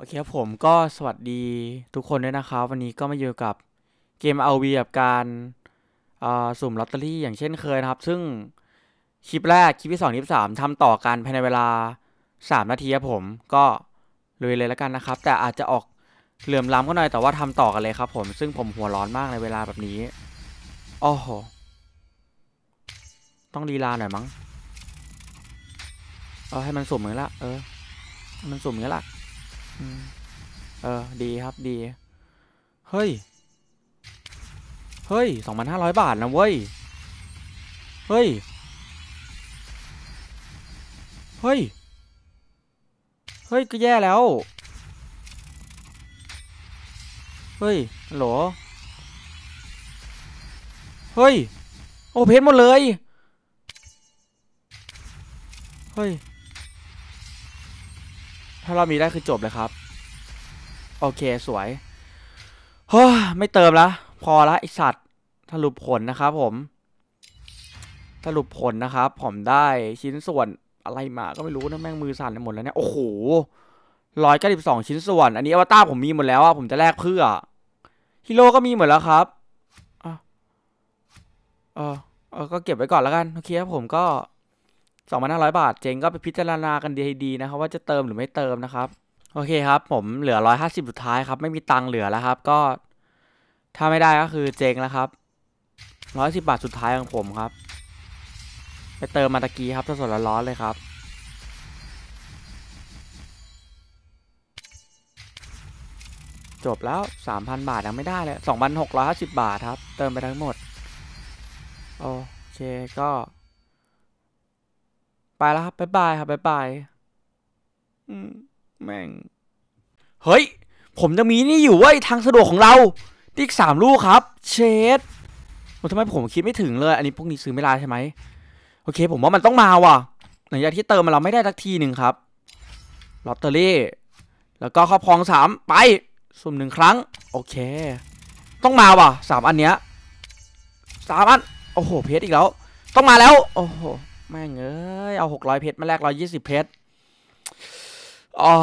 โอเคครับผมก็สวัสดีทุกคนด้วยนะครับ วันนี้ก็มาอยู่กับเกม RV กับการสุ่มลอตเตอรี่อย่างเช่นเคยนะครับ ซึ่งคลิปแรกคลิปที่สองคลิปสามทำต่อกันภายในเวลาสามนาทีครับผมก็เลยเลยแล้วกันนะครับ แต่อาจจะออกเหลื่อมล้ำก็หน่อยแต่ว่าทำต่อกันเลยครับ ผมซึ่งผมหัวร้อนมากในเวลาแบบนี้โอ้โหต้องลีลาหน่อยมั้งเอาให้มันสุ่มอย่างนี้ละเออ มันสุ่มอย่างนี้ละ เออ ดีครับดี เฮ้ย เฮ้ยสองพันห้าร้อยบาทนะเว้ย เฮ้ย เฮ้ย เฮ้ย ก็แย่แล้ว เฮ้ยฮัลโหลเฮ้ย โอ้เพชรหมดเลย เฮ้ย ถ้าเรามีได้คือจบเลยครับ โอเคสวยเฮ้ยไม่เติมละพอละไอสัตว์สรุปผลนะครับผม สรุปผลนะครับ ผมได้ชิ้นส่วนอะไรมาก็ไม่รู้นะแม่งมือสั่นไปหมดแล้วเนี่ย โอ้โหร้อยเก้าสิบสองชิ้นส่วน อันนี้อวตารผมมีหมดแล้วอะผมจะแลกเพื่อฮิโร่ก็มีหมดแล้วครับอะเออเออก็เก็บไว้ก่อนแล้วกัน โอเคครับผมก็ สองพันห้าร้อยบาท เจงก็ไปพิจารณากันดีๆนะครับ ว่าจะเติมหรือไม่เติมนะครับ โอเคครับ ผมเหลือร้อยห้าสิบสุดท้ายครับ ไม่มีตังค์เหลือแล้วครับ ก็ ถ้าไม่ได้ก็คือเจงแล้วครับร้อยสิบาทสุดท้ายของผมครับ ไปเติมมาตะกี้ครับสดๆร้อนๆเลยครับจบแล้วสามพันบาทยังไม่ได้เลยสองพันหกร้อยสิบาทครับ เติมไปทั้งหมด โอเคก็ ไปแล้วครับบ๊ายบายครับบ๊ายบายอืมแม่ง เฮ้ย ผมจะมีนี่อยู่เว้ยทางสะดวกของเราที่อีกสามลูกครับ เชดโอ้ทำไมผมคิดไม่ถึงเลย อันนี้พวกนี้ซื้อไม่ได้ใช่ไหมโอเค ผมว่ามันต้องมาว่ะหลังจากที่เติมมาเราไม่ได้สักทีหนึ่งครับลอตเตอรี่ แล้วก็ครอบครองสามไปสุ่มหนึ่งครั้ง โอเค ต้องมาว่ะสามอันเนี้ยสามอัน โอ้โห เพชรอีกแล้ว ต้องมาแล้ว โอ้โห แม่งเอ้ย เอาหกร้อยเพชรมาแลกร้อยยี่สิบเพชรอ๋อ